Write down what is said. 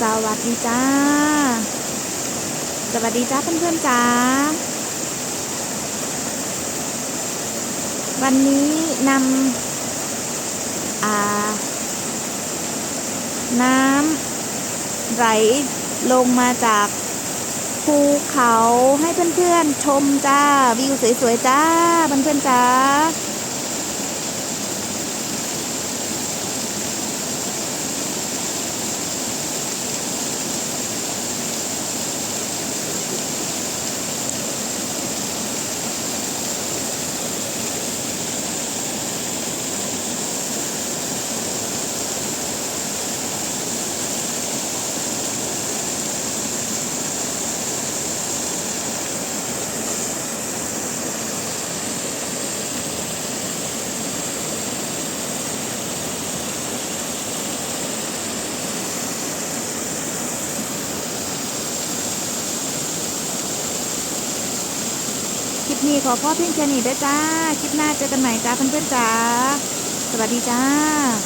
สวัสดีจ้า สวัสดีจ้าเพื่อนๆจ้า วันนี้นำอ่า น้ำไหลลงมาจากภูเขาให้เพื่อนๆชมจ้า วิวสวยๆจ้า เพื่อนๆจ้า นี้ขอพ่อเพียงแค่นี้ได้จ้า คลิปหน้าเจอกันใหม่จ้าเพื่อนๆจ้า สวัสดีจ้า